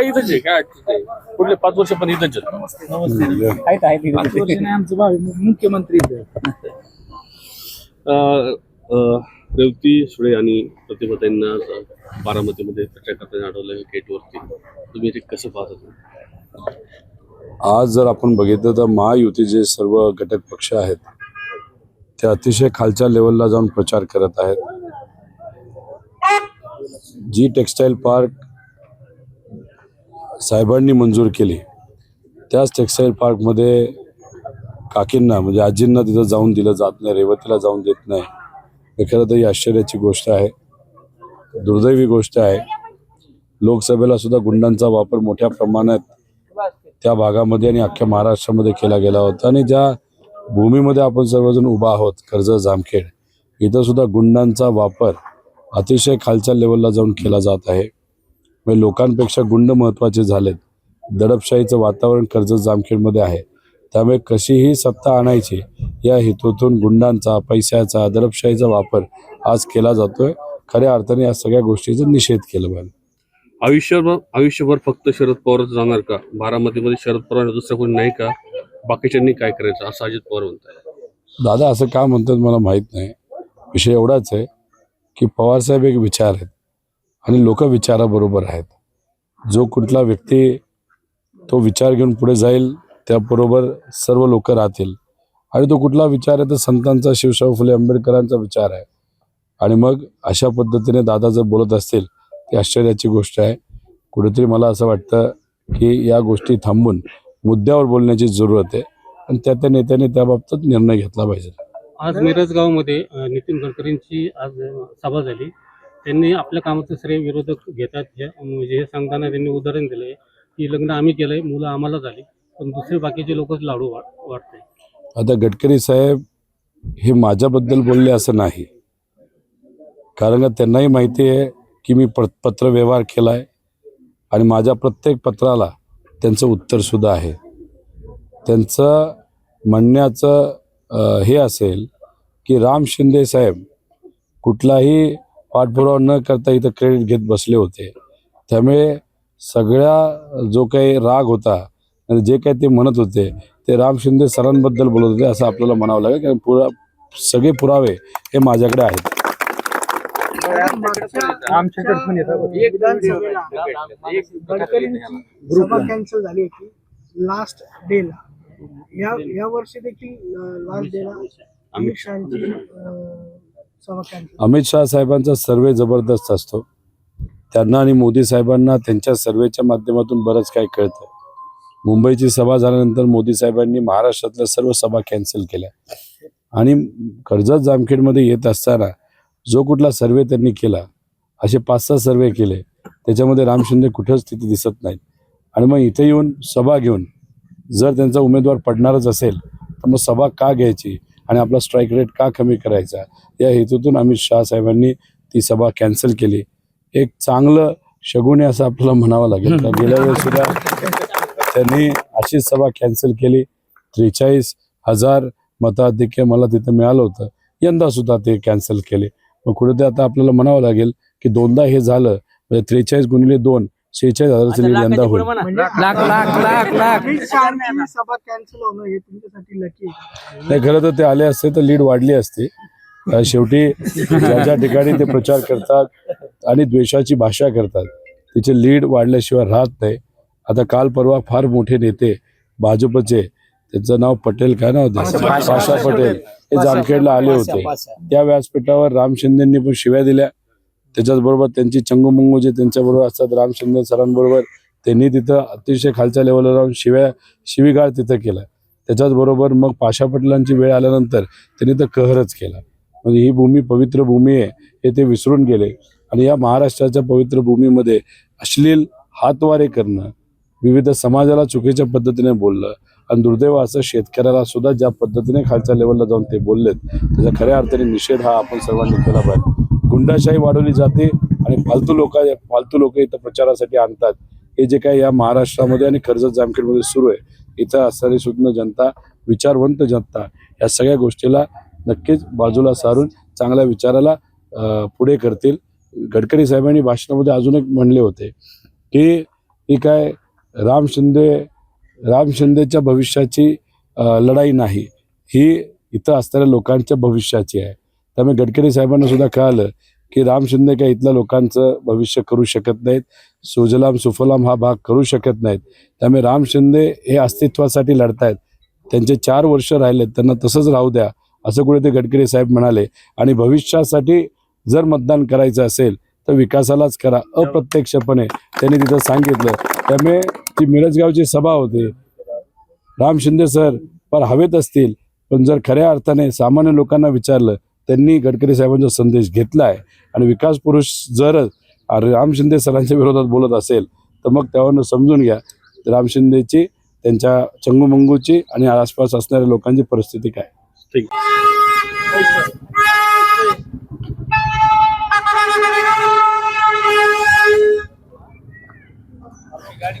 इथंच आहे काय पुढले पाच वर्ष पण इथंच मुख्यमंत्री रेवती सुळे आणि प्रतिभाताईंना बारामतीमध्ये प्रचार करताना आढळलं गेटवरती. तुम्ही ते कसं पाहता आज जर आपण बघितलं तर महायुतीचे सर्व घटक पक्ष आहेत. ते अतिशय खालच्या लेवलला जाऊन प्रचार करत आहेत. जी टेक्स्टाईल पार्क साहेबांनी मंजूर केली त्याच टेक्स्टाईल पार्कमध्ये काकींना म्हणजे आजींना तिथं जाऊन दिलं जात नाही रेवतीला जाऊन देत नाही. हे खरं तर ही आश्चर्याची गोष्ट आहे. दुर्दैवी गोष्ट आहे. लोकसभेला सुद्धा गुंडांचा वापर मोठ्या प्रमाणात त्या भागामध्ये आणि अख्ख्या महाराष्ट्रामध्ये केला गेला होता. आणि ज्या भूमीमध्ये आपण सर्वजण उभा आहोत कर्ज जामखेड. इथं सुद्धा गुंडांचा वापर अतिशय खालच्या लेवलला जाऊन केला जात आहे. म्हणजे लोकांपेक्षा गुंड महत्त्वाचे झालेत. दडपशाहीचं वातावरण कर्जत जामखेडमध्ये आहे. त्यामुळे कशीही सत्ता आणायची या हेतूतून गुंडांचा पैशाचा दडपशाहीचा वापर आज केला जातोय. खऱ्या अर्थाने या सगळ्या गोष्टीचा निषेध केला पाहिजे. आयुष्यभर आयुष्यभर फक्त शरद पवारच जाणार का? बारामतीमध्ये शरद पवार दुसरं कोणी नाही का? बाकीच्यांनी काय करायचं असं अजित पवार म्हणतात दादा असं का म्हणतात मला माहीत नाही. विषय एवढाच आहे की पवारसाहेब एक विचार आहेत आणि लोक विचाराबरोबर आहेत. जो कुठला व्यक्ती तो विचार घेऊन पुढे जाईल त्याबरोबर सर्व लोक राहतील. आणि तो कुठला विचार आहे तर संतांचा शिवशाहू फुले आंबेडकरांचा विचार आहे. आणि मग अशा पद्धतीने दादा जर बोलत असतील ती आश्चर्याची गोष्ट आहे. कुठेतरी मला असं वाटतं की या गोष्टी थांबून मुद्द्यावर बोलण्याची जरूरत आहे. आणि त्या त्या नेत्याने त्याबाबतीत निर्णय घेतला पाहिजे. आज मिरज गावामध्ये अ, नितीन गडकरींची आज सभा झाली. त्यांनी आपल्या कामाचं श्रेय विरोधक घेतात. हे म्हणजे हे सांगताना त्यांनी उदाहरण दिलंय की लग्न आम्ही केलंय मुलं आम्हाला झाली पण दुसरे बाकीचे लोकच लाडू वाट वाटते आता गडकरी साहेब हे माझ्याबद्दल बोलले असं नाही. कारण का त्यांनाही माहिती आहे की मी प पत्र व्यवहार केला आहे आणि माझ्या प्रत्येक पत्राला त्यांचं उत्तरसुद्धा आहे. त्यांचं म्हणण्याचं हे असेल की राम शिंदे साहेब कुठलाही पाठपुरावा न करता इथं क्रेडिट घेत बसले होते. त्यामुळे सगळ्या जो काही राग होता आणि जे काही ते म्हणत होते ते राम शिंदे सरांबद्दल बोलत होते असं आपल्याला म्हणावं लागेल. कारण पुरा सगळे पुरावे हे माझ्याकडे आहेत. आमच्याकडे पण येतात. गडकरींची सभा कॅन्सल झाली होती. लास्ट डेला या या वर्षी देखील लास्ट डेला अमित शहाची अमित शहा साहेबांचा सर्वे जबरदस्त असतो. त्यांना आणि मोदी साहेबांना त्यांच्या सर्वेच्या माध्यमातून बरंच काय कळतं. मुंबईची सभा झाल्यानंतर मोदी साहेबांनी महाराष्ट्रातल्या सर्व सभा कॅन्सल केल्या. आणि कर्जत जामखेडमध्ये येत असताना जो कुठला सर्वे त्यांनी केला असे पाच सहा सर्वे केले त्याच्यामध्ये राम शिंदे कुठंच तिथे दिसत नाहीत. आणि मग इथे येऊन सभा घेऊन जर त्यांचा उमेदवार पडणारच असेल तर मग सभा का घ्यायची आणि आपला स्ट्राईक रेट का कमी करायचा? या हेतूतून अमित शहा साहेबांनी ती सभा कॅन्सल केली. एक चांगलं शगुने असं आपल्याला म्हणावं लागेल. गेल्या वेळेसुद्धा त्यांनी अशीच सभा कॅन्सल केली. त्रेचाळीस हजार मताधिक्य मला तिथं मिळालं होतं. यंदा सुद्धा ते कॅन्सल केले. मग कुठे ते आता आपल्याला म्हणावं लागेल की दोनदा हे झालं म्हणजे त्रेचाळीस गुणिले दोन शेहेचाळीस हजाराचं लीड यंदा होईल. म्हणजे लाख लाख लाख लाख अमित शहाची सभा कॅन्सल होणं हे तुमच्यासाठी लकी आहे. नाही खरं तर ते आले असते तर लीड वाढली असती. शेवटी ज्या ज्या ठिकाणी ते प्रचार करतात आणि द्वेषाची भाषा करतात तिचे लीड वाढल्याशिवाय राहत नाही. आता काल परवा फार मोठे नेते भाजपचे त्यांचं नाव पटेल काय नाव होते? पाशा पटेल. हे जामखेडला आले होते. त्या व्यासपीठावर राम शिंदेंनी पण शिव्या दिल्या. त्याच्याच बरोबर त्यांची चंगुमंगू जे त्यांच्याबरोबर असतात राम शिंदे सरांबरोबर त्यांनी तिथं अतिशय खालच्या लेवलला राहून शिव्या शिवीगाळ तिथं केला. त्याच्याच बरोबर मग पाशा पटेलांची वेळ आल्यानंतर त्यांनी तर कहरच केला. म्हणजे ही भूमी पवित्र भूमी आहे हे ते विसरून गेले. आणि या महाराष्ट्राच्या पवित्र भूमीमध्ये अश्लील हातवारे करणं विविध समाजाला चुकीच्या पद्धतीने बोललं आणि दुर्दैव असं शेतकऱ्याला सुद्धा ज्या पद्धतीने खालच्या लेवलला जाऊन ते बोललेत त्याचा खऱ्या अर्थाने निषेध हा आपण सर्वांनी केला पाहिजे. गुंडाशाही वाढवली जाते आणि फालतू लोक फालतू लोक इथं प्रचारासाठी आणतात. हे जे काही या महाराष्ट्रामध्ये आणि कर्जत जामखेडमध्ये सुरू आहे इथं असणारी सुज्ञ जनता विचारवंत जनता या सगळ्या गोष्टीला नक्कीच बाजूला सारून चांगल्या विचाराला पुढे करतील. गडकरी साहेबांनी भाषणामध्ये अजून एक म्हणले होते की ही काय राम शिंदे राम शिंदेच्या भविष्याची लढाई नाही. ही इथं असणाऱ्या लोकांच्या भविष्याची आहे. त्यामुळे गडकरी साहेबांना सुद्धा कळालं की राम शिंदे काय इथल्या लोकांचं भविष्य करू शकत नाहीत. सुजलाम सुफलाम हा भाग करू शकत नाहीत. त्यामुळे राम शिंदे हे अस्तित्वासाठी लढतायत. त्यांचे चार वर्ष राहिले त्यांना तसंच राहू द्या असं कुठे ते गडकरी साहेब म्हणाले. आणि भविष्यासाठी जर मतदान करायचं असेल तर विकासालाच करा. अप्रत्यक्षपणे त्यांनी तिथं सांगितलं. त्यामुळे ती मिरजगावची सभा होते. राम शिंदे सर फार हवेत असतील पण जर खऱ्या अर्थाने सामान्य लोकांना विचारलं त्यांनी गडकरी साहेबांचा संदेश घेतला आहे आणि विकास पुरुष जर राम शिंदे सरांच्या विरोधात बोलत असेल तर मग त्यावरनं समजून घ्या राम शिंदेची त्यांच्या चंगूमंगूची आणि आसपास असणाऱ्या लोकांची परिस्थिती काय? ठीक. गाडी